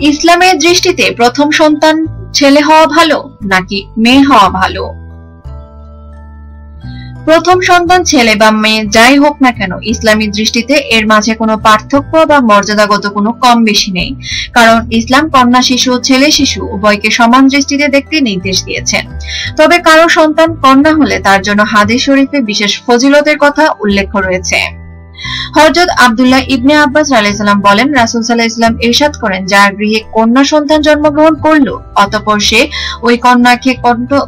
ইসলামের দৃষ্টিতে প্রথম সন্তান ছেলে হওয়া ভালো নাকি মেয়ে হওয়া ভালো? প্রথম সন্তান ছেলে বা মেয়ে যাই হোক না কেন, ইসলামী দৃষ্টিতে এর মাঝে কোনো পার্থক্য বা মর্যাদাগত কোনো কম বেশি নেই। কারণ ইসলাম কন্যা শিশু, ছেলে শিশু উভয়কে সমান দৃষ্টিতে দেখতে নির্দেশ দিয়েছেন। তবে কারও সন্তান কন্যা হলে তার জন্য হাদিস শরীফে বিশেষ ফজিলতের কথা উল্লেখ রয়েছে। হযরত আব্দুল্লাহ ইবনে আব্বাস আলাইহিস বলেন, রাসূল সাল্লাল্লাহু ইসলাম ইরশাদ করেন, যার গৃহে কন্যা সন্তান জন্মগ্রহণ করল, অতঃপর সে ওই কন্যাকে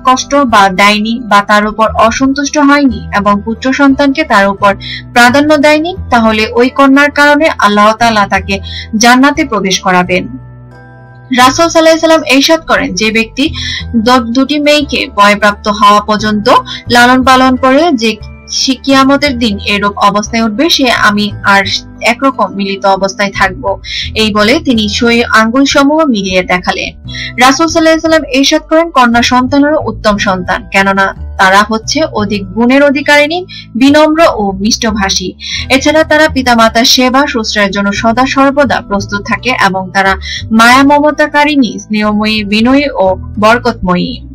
কষ্ট বা দেয়নি বা তার উপর অসন্তুষ্ট হয়নি এবং পুত্র সন্তানকে তার উপর প্রাধান্য দেয়নি, তাহলে ওই কন্যার কারণে আল্লাহ তাআলা তাকে জান্নাতে প্রবেশ করাবেন। রাসুল সাল্লাহ সাল্লাম এইসাদ করেন, যে ব্যক্তি দুটি মেয়েকে বয়প্রাপ্ত হওয়া পর্যন্ত লালন পালন করে, যে কিয়ামতের দিন এরূপ অবস্থায় উঠবে, সে আমি আর একরকম মিলিত অবস্থায় থাকব। এই বলে তিনি সই আঙ্গুল সমূহ মিলিয়ে দেখালেন। রাসুল সাল্লাহাম এইসব করেন, কন্যা সন্তানেরও উত্তম সন্তান, কেননা তারা হচ্ছে অধিক গুণের অধিকারিণী, বিনম্র ও মিষ্টভাষী। এছাড়া তারা পিতামাতার সেবা শুশ্রয়ের জন্য সদা সর্বদা প্রস্তুত থাকে এবং তারা মায়া মমতাকারিণী, স্নেহময়ী, বিনয়ী ও বরকতময়ী।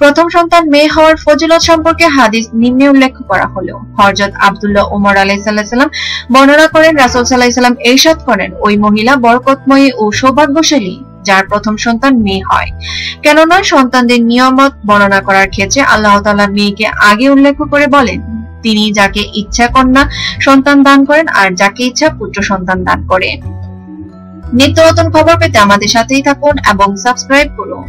প্রথম সন্তান মেয়ে হওয়ার ফজিলত সম্পর্কে হাদিস নিম্নে উল্লেখ করা হলো। হরজত আবদুল্লাহ উমর আলাইসাল্লাম বর্ণনা করেন, রাসুল সাল্লাহিসাল্লাম এইসব করেন, ওই মহিলা বরকতময়ী ও সৌভাগ্যশালী যার প্রথম সন্তান মেয়ে হয়। কেননা সন্তানদের নিয়মত বর্ণনা করার ক্ষেত্রে আল্লাহ তালা মেয়েকে আগে উল্লেখ করে বলেন, তিনি যাকে ইচ্ছা কন্যা সন্তান দান করেন আর যাকে ইচ্ছা পুত্র সন্তান দান করেন। নিত্য নতুন খবর পেতে আমাদের সাথেই থাকুন এবং সাবস্ক্রাইব করুন।